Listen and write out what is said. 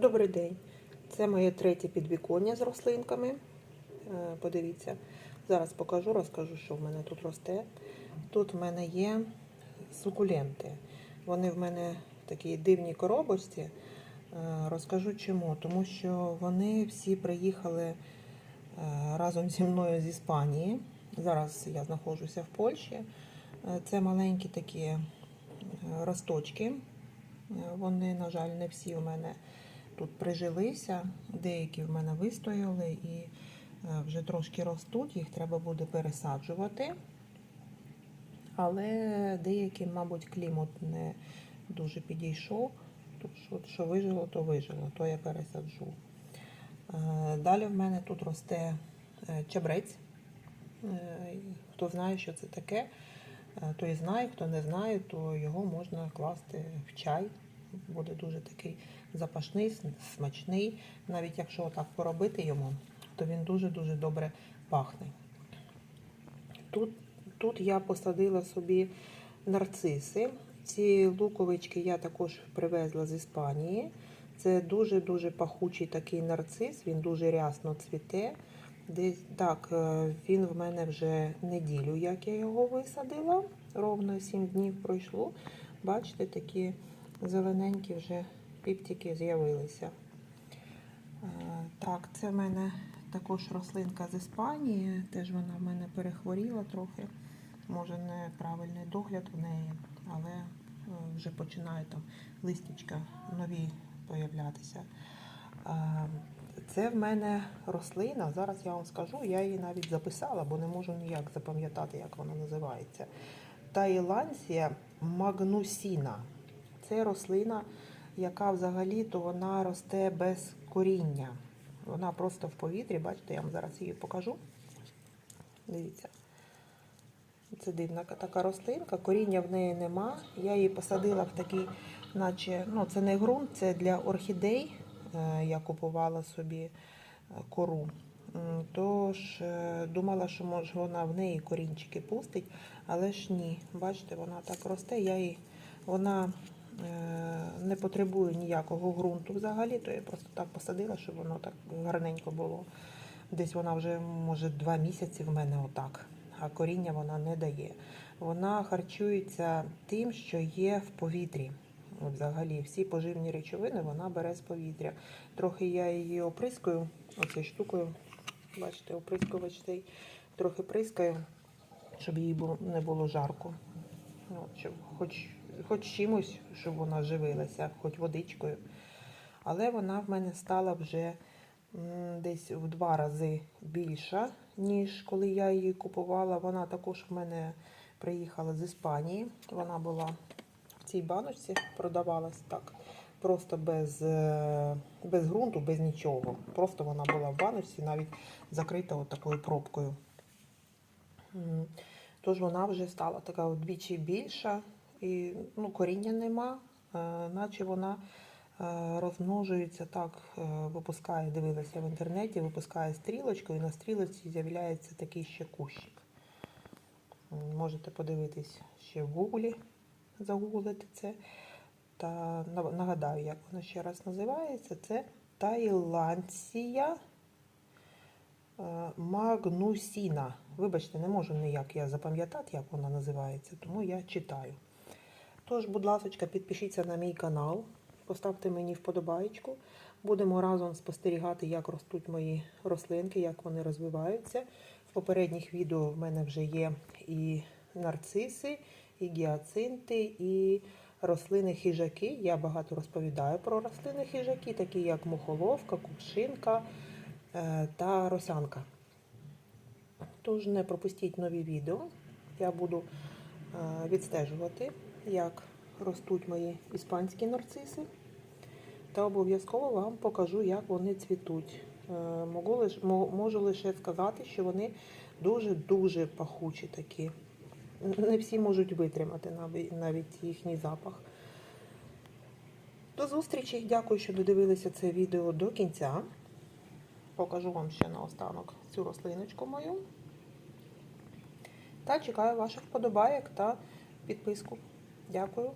Добрий день. Це моє третє підвіконня з рослинками. Е, Подивіться, зараз покажу, розкажу, що в мене тут росте. Тут в мене є сукуленти. Вони в мене в такій дивній коробочці. Е, Розкажу чому. Тому що вони всі приїхали е, разом зі мною з Іспанії. Зараз я знаходжуся в Польщі. Це маленькі такі росточки. Вони, на жаль, не всі в мене тут прижилися. Деякі в мене вистояли і е, вже трошки ростуть, їх треба буде пересаджувати. Але деяким, мабуть, клімат не дуже підійшов. От що вижило, то вижило, то я пересаджу. Е, Далі в мене тут росте е, чабрець. Хто знає, що це таке, той знає, хто не знає, то його можна класти в чай. Буде дуже такий запашний, смачний. Навіть якщо отак поробити йому, то він дуже-дуже добре пахне. Тут, тут я посадила собі нарциси. Ці луковички я також привезла з Іспанії. Це дуже-дуже пахучий такий нарцис, він дуже рясно цвіте. Десь так, е, він в мене вже неділю, як я його висадила. Ровно 7 днів пройшло. Бачите, такі зелененькі вже піптики з'явилися. Е, Так, це в мене також рослинка з Іспанії. Теж вона в мене перехворіла трохи. Може, неправильний догляд в неї, але е, вже починають там листячка нові появлятися. Е, Це в мене рослина. Зараз я вам скажу, я її навіть записала, бо не можу ніяк запам'ятати, як вона називається. Таїландія магнусіна. Це рослина, яка взагалі-то вона росте без коріння. Вона просто в повітрі, бачите, я вам зараз її покажу. Дивіться. Це дивна така рослинка, коріння в неї нема. Я її посадила в такий, наче, ну це не ґрунт, це для орхідей. Е, Я купувала собі е, кору. Тож е, думала, що може вона в неї корінчики пустить, але ж ні. Бачите, вона так росте. Я її, вона не потребує ніякого ґрунту взагалі, то я просто так посадила, щоб воно так гарненько було. Десь вона вже, може, два місяці в мене отак, а коріння вона не дає. Вона харчується тим, що є в повітрі. Взагалі, всі поживні речовини вона бере з повітря. Трохи я її оприскую оцією штукою. Бачите, оприскувач цей. Трохи прискаю, щоб їй не було жарко. От, щоб хоч, хоч чимось, щоб вона живилася, хоч водичкою. Але вона в мене стала вже десь в два рази більша, ніж коли я її купувала. Вона також в мене приїхала з Іспанії. Вона була в цій баночці, продавалась так. Просто без, е, без ґрунту, без нічого. Просто вона була в баночці, навіть закрита такою пробкою. Тож вона вже стала така вдвічі більша, і ну, коріння нема, е, наче вона е, розмножується так, е, випускає, дивилася в інтернеті, випускає стрілочку, і на стрілочці з'являється такий ще кущик. Можете подивитись ще в гуглі, загуглити це. Та нагадаю, як воно ще раз називається. Це Таїландція е, магнусіна. Вибачте, не можу ніяк я запам'ятати, як вона називається, тому я читаю. Тож, будь ласка, підпишіться на мій канал, поставте мені вподобаєчку. Будемо разом спостерігати, як ростуть мої рослинки, як вони розвиваються. В попередніх відео в мене вже є і нарциси, і гіацинти, і рослини хижаки. Я багато розповідаю про рослини хижаки, такі як мухоловка, кувшинка е, та росянка. Тож не пропустіть нові відео. Я буду е, відстежувати, як ростуть мої іспанські нарциси. Та обов'язково вам покажу, як вони цвітуть. Е, Можу лише, сказати, що вони дуже-дуже пахучі такі. Не всі можуть витримати навіть їхній запах. До зустрічі. Дякую, що додивилися це відео до кінця. Покажу вам ще наостанок цю рослиночку мою. Та чекаю ваших вподобайок та підписку. Дякую.